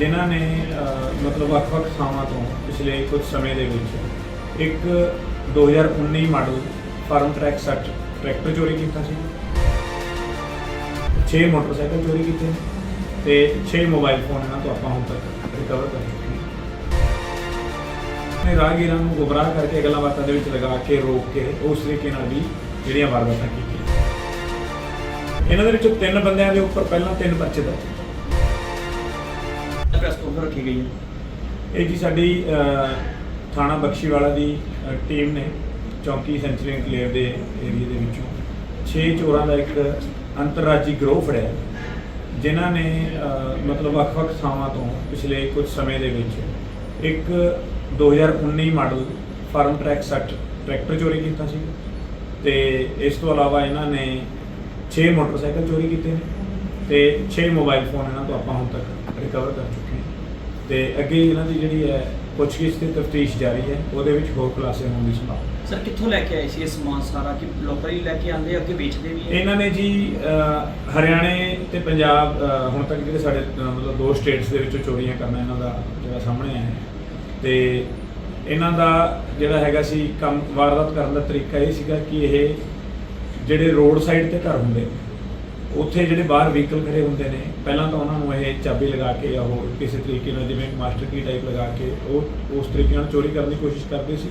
ਜਿਨ੍ਹਾਂ ਨੇ ਮਤਲਬ ਵੱਖ-ਵੱਖ ਥਾਵਾਂ ਤੋਂ ਪਿਛਲੇ ਕੁਝ ਸਮੇਂ ਦੇ ਵਿੱਚ ਇੱਕ 2019 ਮਾਡਲ ਫਾਰਮ ਟਰੈਕ 60 ਟਰੈਕਟਰ ਚੋਰੀ ਕੀਤਾ ਸੀ 6 ਮੋਟਰਸਾਈਕਲ ਚੋਰੀ ਕੀਤੇ ਤੇ 6 ਮੋਬਾਈਲ ਫੋਨ ਇਹਨਾਂ ਤੋਂ ਆਪਾਂ ਹੁਣ ਤੱਕ ਰਿਕਵਰ ਕਰ ਚੁੱਕੇ ਨੇ ਰਾਹਗੀਰਾਂ ਨੂੰ ਗੁੰਮਰਾਹ ਕਰਕੇ ਗੱਲਾਂ ਬਾਤਾਂ ਦੇ ਵਿੱਚ ਲਗਾ ਕੇ, ਰੋਕ ਕੇ ਉਸ ਤਰੀਕੇ ਨਾਲ ਵੀ ਜਿਹੜੀਆਂ ਵਾਰਦਾਤਾਂ ਕੀਤੀਆਂ। ਇਹਨਾਂ ਦੇ ਵਿੱਚੋਂ ਤਿੰਨ ਬੰਦਿਆਂ ਦੇ ਉੱਪਰ ਪਹਿਲਾਂ ਤਿੰਨ ਪਰਚੇ ਦਰਜ। ਪ੍ਰੈਸ ਕਾਨਫਰੰਸ ਰੱਖੀ ਗਈ ਹੈ। ਇਹ ਜੀ ਸਾਡੀ ਥਾਣਾ ਬਖਸ਼ੀਵਾਲਾ ਦੀ ਟੀਮ ਨੇ ਚੌਂਕੀ ਸੈਂਚਰੀ ਕਲੇਵ ਦੇ ਏਰੀਆ ਦੇ ਵਿੱਚੋਂ 6 ਚੋਰਾਂ ਦਾ ਇੱਕ ਅੰਤਰਰਾਜੀ ਗਰੋਹ ਫੜਿਆ ਜਿਨ੍ਹਾਂ ਨੇ ਮਤਲਬ ਵੱਖ-ਵੱਖ ਥਾਵਾਂ ਤੋਂ ਪਿਛਲੇ ਕੁਝ ਸਮੇਂ ਦੇ ਵਿੱਚ ਇੱਕ 2019 ਮਾਡਲ ਫਾਰਮ ਟਰੈਕ 60 ਟਰੈਕਟਰ ਚੋਰੀ ਕੀਤਾ ਸੀ ਤੇ ਇਸ ਤੋਂ ਇਲਾਵਾ ਇਹਨਾਂ ਨੇ 6 ਮੋਟਰਸਾਈਕਲ ਚੋਰੀ ਕੀਤੇ ਨੇ। ਤੇ 6 ਮੋਬਾਈਲ ਫੋਨ ਇਹਨਾਂ ਤੋਂ ਆਪਾਂ ਹੁਣ ਤੱਕ ਰਿਕਵਰ ਕਰ ਚੁੱਕੇ ਹਾਂ। ਤੇ ਅੱਗੇ ਇਹਨਾਂ ਦੀ ਜਿਹੜੀ ਹੈ ਪੁੱਛਗਿੱਛ ਤੇ ਤਫਤੀਸ਼ ਜਾਰੀ ਹੈ ਉਹਦੇ ਵਿੱਚ ਹੋਰ ਖੁਲਾਸੇ ਹੋਣ ਦੀ ਸੰਭਾਵਨਾ ਸਰ ਕਿੱਥੋਂ ਲੈ ਕੇ ਆਏ ਸੀ ਇਹ ਸਮਾਨ ਸਾਰਾ? ਕਿ ਲੋਕਲ ਹੀ ਲੈ ਕੇ ਆਂਦੇ ਅੱਗੇ ਵੇਚਦੇ ਵੀ ਹੈ ਇਹਨਾਂ ਨੇ ਜੀ ਅਹ, ਹਰਿਆਣੇ ਤੇ ਪੰਜਾਬ ਅਹ, ਹੁਣ ਤੱਕ ਜਿਹੜੇ ਸਾਡੇ ਅਹ, ਮਤਲਬ ਦੋ ਸਟੇਟਸ ਦੇ ਵਿੱਚੋਂ ਚੋਰੀਆਂ ਕਰਨਾ ਇਹਨਾਂ ਦਾ ਜਿਹੜਾ ਸਾਹਮਣੇ ਆਇਆ ਹੈ। ਤੇ ਇਹਨਾਂ ਦਾ ਜਿਹੜਾ ਹੈਗਾ ਸੀ ਕੰਮ ਵਾਰਦਾਤ ਕਰਨ ਦਾ ਤਰੀਕਾ ਇਹ ਸੀਗਾ ਕਿ ਇਹ ਜਿਹੜੇ ਰੋਡ ਸਾਈਡ ਤੇ ਘਰ ਹੁੰਦੇ ਨੇ ਉੱਥੇ ਜਿਹੜੇ ਬਾਹਰ ਵਹੀਕਲ ਖੜੇ ਹੁੰਦੇ ਨੇ ਪਹਿਲਾਂ ਤਾਂ ਉਹਨਾਂ ਨੂੰ ਇਹ ਚਾਬੀ ਲਗਾ ਕੇ ਜਾਂ ਹੋਰ ਕਿਸੇ ਤਰੀਕੇ ਨਾਲ ਜਿਵੇਂ ਮਾਸਟਰ ਕੀ ਟਾਈਪ ਲਗਾ ਕੇ ਉਹ ਉਸ ਤਰੀਕੇ ਨਾਲ ਚੋਰੀ ਕਰਨ ਦੀ ਕੋਸ਼ਿਸ਼ ਕਰਦੇ ਸੀ।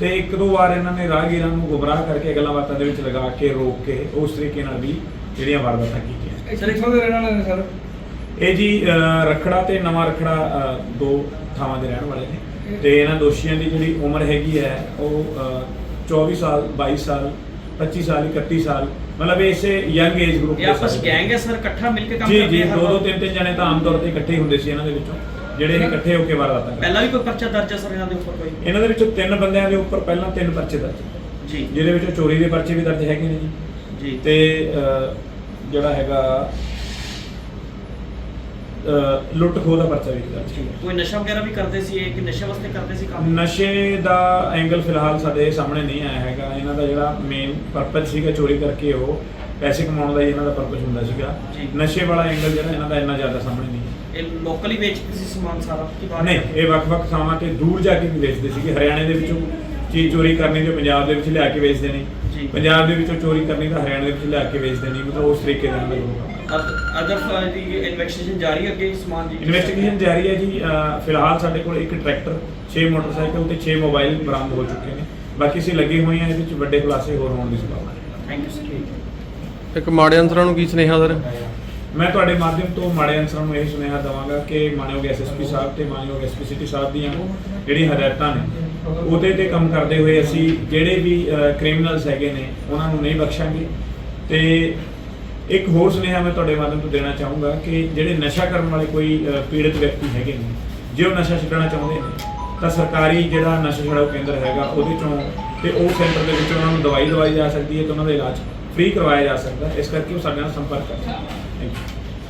ਤੇ ਇੱਕ ਦੋ ਵਾਰ ਇਹਨਾਂ ਨੇ ਰਾਹਗੀਰਾਂ ਨੂੰ ਗੁੰਮਰਾਹ ਕਰਕੇ ਗੱਲਾਂ ਬਾਤਾਂ ਦੇ ਵਿੱਚ ਲਗਾ ਕੇ ਰੋਕ ਕੇ ਉਸ ਤਰੀਕੇ ਨਾਲ ਵੀ ਜਿਹੜੀਆਂ ਵਾਰਦਾਤਾਂ ਕੀਤੀਆਂ। ਸਰ ਇੱਥੋਂ ਦੇ ਰਹਿਣ ਵਾਲੇ ਨੇ ਸਰ? ਇਹ ਜੀ ਰਖੜਾ ਤੇ ਨਵਾਂ ਰਖੜਾ ਦੋ ਥਾਵਾਂ ਦੇ ਰਹਿਣ ਵਾਲੇ ਨੇ। ਤੇ ਇਹਨਾਂ ਦੋਸ਼ੀਆਂ ਦੀ ਜਿਹੜੀ ਉਮਰ ਹੈਗੀ ਹੈ ਉਹ ਅਹ, 24 ਸਾਲ 22 ਸਾਲ 25 ਸਾਲ 31 ਸਾਲ ਮਤਲਬ ਇਸੇ ਯੰਗ ਏਜ ਗਰੁੱਪ ਇਹ ਆਪਸ ਗੈਂਗ ਹੈ ਸਰ ਇਕੱਠਾ ਮਿਲ ਕੇ ਕੰਮ ਜੀ ਕਰਦੇ ਜੀ ਦੋ ਦੋ? ਤਿੰਨ ਤਿੰਨ ਜਣੇ ਤਾਂ ਆਮ ਤੌਰ ਤੇ ਇਕੱਠੇ ਹੀ ਹੁੰਦੇ ਸੀ ਇਹਨਾਂ ਦੇ ਵਿੱਚੋਂ ਜਿਹੜੇ ਇਹ ਇਕੱਠੇ ਹੋ ਕੇ ਵਾਰਦਾਤਾਂ ਕਰਦੇ। ਪਹਿਲਾਂ ਵੀ ਕੋਈ ਪਰਚਾ ਦਰਜ ਹੈ ਸਰ ਇਹਨਾਂ ਦੇ ਉੱਪਰ ਕੋਈ? ਇਹਨਾਂ ਦੇ ਵਿੱਚੋਂ ਤਿੰਨ ਬੰਦਿਆਂ ਦੇ ਉੱਪਰ ਪਹਿਲਾਂ ਤਿੰਨ ਪਰਚੇ ਦਰਜ ਜੀ। ਜਿਹਦੇ ਵਿੱਚੋਂ ਚੋਰੀ ਦੇ ਪਰਚੇ ਵੀ ਦਰਜ ਹੈਗੇ ਨੇ ਜੀ। ਜੀ। ਤੇ ਅਹ, ਜਿਹੜਾ ਹੈਗਾ ਲੁੱਟ ਖੋਹ ਦਾ ਪਰਚਾ ਵੀ ਦਰਜ ਹੈ। ਕੋਈ ਨਸ਼ਾ ਵਗੈਰਾ ਵੀ ਕਰਦੇ ਸੀ ਇਹ? ਕਿ ਨਸ਼ੇ ਵਾਸਤੇ ਕਰਦੇ ਸੀ ਕੰਮ? ਨਸ਼ੇ ਦਾ ਐਂਗਲ ਫਿਲਹਾਲ ਸਾਡੇ ਸਾਹਮਣੇ ਨਹੀਂ ਆਇਆ ਹੈਗਾ। ਇਹਨਾਂ ਦਾ ਜਿਹੜਾ ਮੇਨ ਪਰਪਸ ਸੀਗਾ ਚੋਰੀ ਕਰਕੇ ਉਹ ਪੈਸੇ ਕਮਾਉਣ ਦਾ ਹੀ ਇਹਨਾਂ ਦਾ ਪਰਪਸ ਹੁੰਦਾ ਸੀਗਾ। ਜੀ। ਨਸ਼ੇ ਵਾਲਾ ਐਂਗਲ ਜਿਹੜਾ ਇਹਨਾਂ ਦਾ ਇੰਨਾ ਜ਼ਿਆਦਾ ਸਾਹਮਣੇ ਨਹੀਂ ਹੈ ਇਹ ਲੋਕਲ ਵੇਚਦੇ ਸੀ ਸਮਾਨ ਸਾਰਾ? ਕਿ ਬਾਹਰ ਨਹੀਂ ਇਹ ਵੱਖ-ਵੱਖ ਥਾਵਾਂ ਤੇ ਦੂਰ ਜਾ ਕੇ ਵੀ ਵੇਚਦੇ ਸੀਗੇ। ਹਰਿਆਣੇ ਦੇ ਵਿੱਚੋਂ ਚੀਜ਼ ਚੋਰੀ ਕਰਨੀ ਤੇ ਪੰਜਾਬ ਦੇ ਵਿੱਚ ਲਿਆ ਕੇ ਵੇਚਦੇ ਨੇ। ਜੀ। ਪੰਜਾਬ ਦੇ ਵਿੱਚੋਂ ਚੋਰੀ ਕਰਨੀ ਤਾਂ ਹਰਿਆਣੇ ਦੇ ਵਿੱਚ ਲਿਆ ਕੇ ਵੇਚਦੇ ਨੇ। ਮਤਲਬ ਉਸ ਤਰੀਕੇ ਗਰੁੱਪ ਹੈ ਅਦਰ ਦੀ ਇਨਵੈਸਟੀਗੇਸ਼ਨ ਜਾਰੀ ਹੈ ਅੱਗੇ ਸਮਾਨ ਦੀ? ਇਨਵੈਸਟੀਗੇਸ਼ਨ ਜਾਰੀ ਹੈ ਜੀ ਫਿਲਹਾਲ ਸਾਡੇ ਕੋਲ ਇੱਕ ਟਰੈਕਟਰ 6 ਮੋਟਰਸਾਈਕਲ ਤੇ 6 ਮੋਬਾਈਲ ਬਰਾਮਦ ਹੋ ਚੁੱਕੇ ਨੇ। ਬਾਕੀ ਅਸੀਂ ਲੱਗੇ ਹੋਏ ਹਾਂ ਇਹਦੇ ਵਿੱਚ ਵੱਡੇ ਖੁਲਾਸੇ ਹੋਰ ਹੋਣ ਦੀ ਸੰਭਾਵਨਾ ਹੈ। ਥੈਂਕ ਯੂ ਸਰ ਇੱਕ ਮਾੜੇ ਅਨਸਰਾਂ ਨੂੰ ਕੀ ਸੁਨੇਹਾ ਸਰ ਮੈਂ ਤੁਹਾਡੇ ਮਾਧਿਅਮ ਤੋਂ ਮਾੜੇ ਅਨਸਰਾਂ ਨੂੰ ਇਹ ਸੁਨੇਹਾ ਦਵਾਂਗਾ ਕਿ ਮਾਨਯੋਗ ਐਸਐਸਪੀ ਸਾਹਿਬ ਤੇ ਮਾਨਯੋਗ ਐਸਪੀ ਸਿਟੀ ਸਾਹਿਬ ਦੀਆਂ ਜਿਹੜੀਆਂ ਹਦਾਇਤਾਂ ਨੇ ਉਹਦੇ ਤੇ ਕੰਮ ਕਰਦੇ ਹੋਏ ਅਸੀਂ ਜਿਹੜੇ ਵੀ ਕ੍ਰਿਮੀਨਲਸ ਹੈਗੇ ਨੇ ਉਹਨਾਂ ਨੂੰ ਨਹੀਂ ਬਖਸ਼ਾਂਗੇ। ਤੇ ਇੱਕ ਹੋਰ ਸੁਨੇਹਾ ਮੈਂ ਤੁਹਾਡੇ ਮਾਧਿਅਮ ਤੋਂ ਦੇਣਾ ਚਾਹੂੰਗਾ ਕਿ ਜਿਹੜੇ ਨਸ਼ਾ ਕਰਨ ਵਾਲੇ ਕੋਈ ਪੀੜਤ ਵਿਅਕਤੀ ਹੈਗੇ ਨੇ, ਜੇ ਉਹ ਨਸ਼ਾ ਛੱਡਣਾ ਚਾਹੁੰਦੇ ਨੇ, ਤਾਂ ਸਰਕਾਰੀ ਜਿਹੜਾ ਨਸ਼ਾ ਛੁਡਾਊ ਕੇਂਦਰ ਹੈਗਾ ਉਹਦੇ ਚੋਂ ਤੇ ਉਹ ਸੈਂਟਰ ਦੇ ਵਿੱਚ ਉਹਨਾਂ ਨੂੰ ਦਵਾਈ ਦਵਾਈ ਜਾ ਸਕਦੀ ਹੈ ਤੇ ਉਹਨਾਂ ਦਾ ਇਲਾਜ ਫ੍ਰੀ ਕਰਵਾਇਆ ਜਾ ਸਕਦਾ ਇਸ ਕਰਕੇ ਉਹ ਸਾਡੇ ਨਾਲ ਸੰਪਰਕ ਕਰ ਸਕਣ ਥੈਂਕ ਯੂ